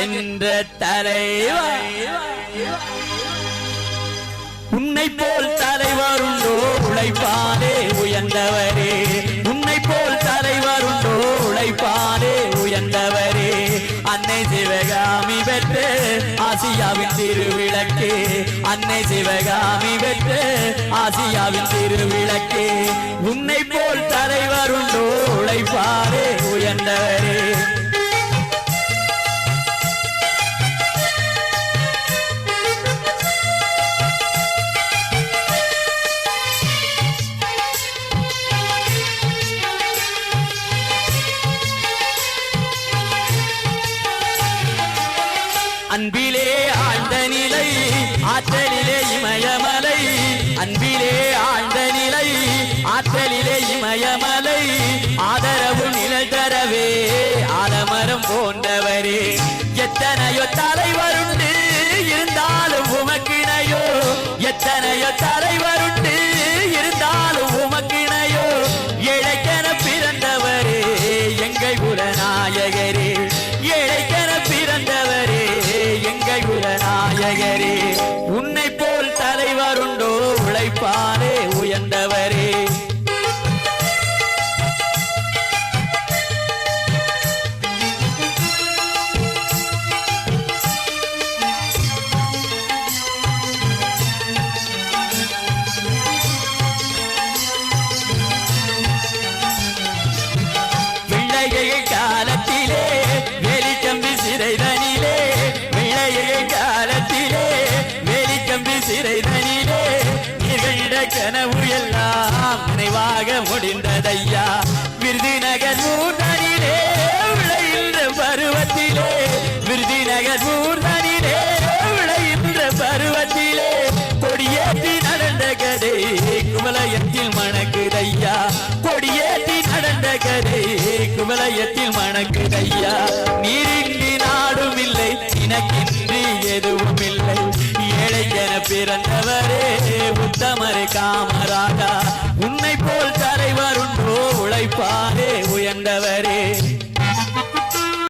என்ற தலைவர். உன்னை போல் தலைவர் உண்டோ உழைப்பாலே உயர்ந்தவரே. உன்னை போல் தலைவர் உண்டோ உழைப்பாலே உயர்ந்தவரே. அன்னை சிவகாமி பெற்று ஆசியாவின் திருவிளக்கே. அன்னை சிவகாமி பெற்று ஆசியாவின் திருவிளக்கே. உன்னை போல் தலைவர் உண்டோ உழைப்பாலே உயர்ந்தவரே. அன்பிலே ஆழ்ந்த நிலை ஆற்றலிலே இமயமலை. அன்பிலே ஆழ்ந்த நிலை ஆற்றலிலே இமயமலை. ஆதரவு நிழல் தரவே ஆலமரம் போன்றவரே. எத்தனையோ தலைவருண்டு இருந்தாலும் உமக்கிணையோ எத்தனையோ தலைவர் கனவு எல்லாம் நினைவாக முடிந்ததையா? விருதுநகர் மூர்தனிலே விளைகின்ற பருவத்திலே. விருதுநகர் மூர்தனிலே விளைகின்ற பருவத்திலே. கொடியேற்றி நடந்த கதை குமலயத்தில் மணக்குதையா? கொடியேற்றி நடந்த கதை குமலயத்தில் மணக்குதையா? பிறந்தவரே உத்தமரே காமராஜா. உன்னை போல் தலைவர்